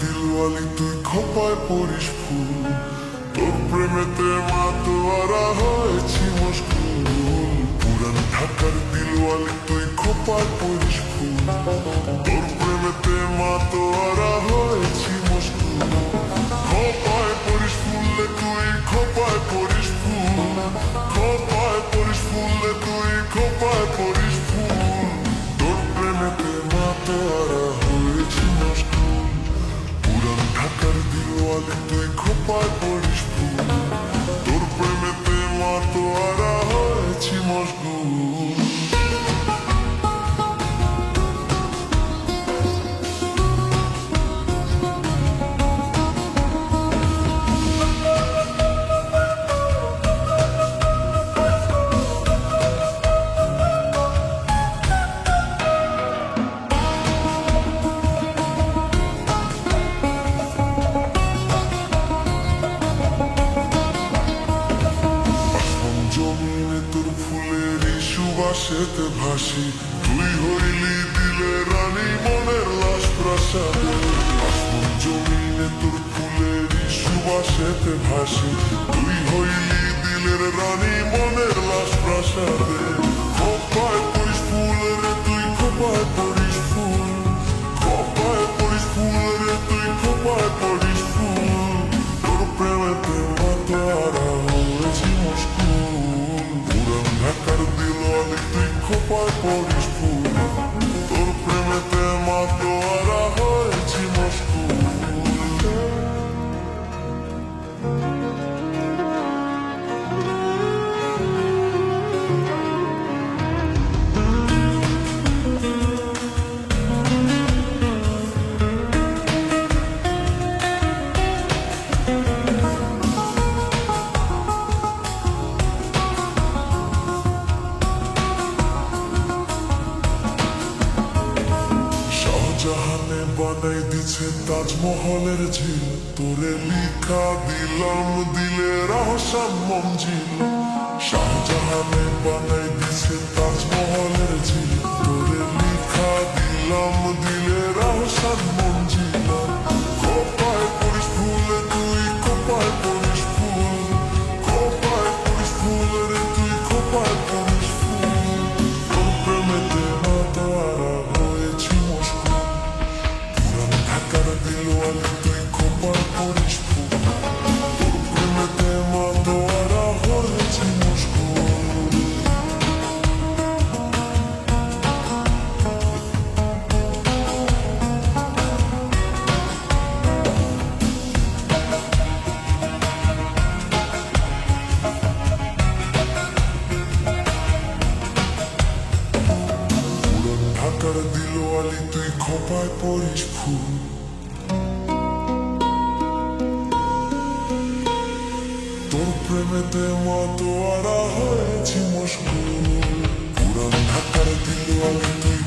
দিলওয়ালি তুই খোপায় পড়িস ফুল। তোর প্রেমেতে মাতোয়ারা হয়েছি মুশকুল পুরান ঢাকার দিলওয়ালি তুই খোপায় পড়িস ফুল। তোর দিলওয়ালি তুই সুবাসেতে ভাসি। তুই হইলি দিলে রানী, মনের লাশ প্রাসাদে। আসমান জমিনে তোর ফুলের সুবাসেতে ভাসি। তুই হইলি দিলের রানী, মনের লাশ প্রাসাদে। শাহজাহানে বানাই দিছে তাজমহলের ঝিল। তোরে লিখা দিলাম দিলে রহস্য মঞ্জিল। শাহজাহানে বানাই দিছে ঢাকার দিলওয়ালি তুই খোপায় পড়িস ফুল। তোর প্রেমেতে মাতোয়ারা হয়েছি মুশকুল পুরান ঢাকার দিলওয়ালি তুই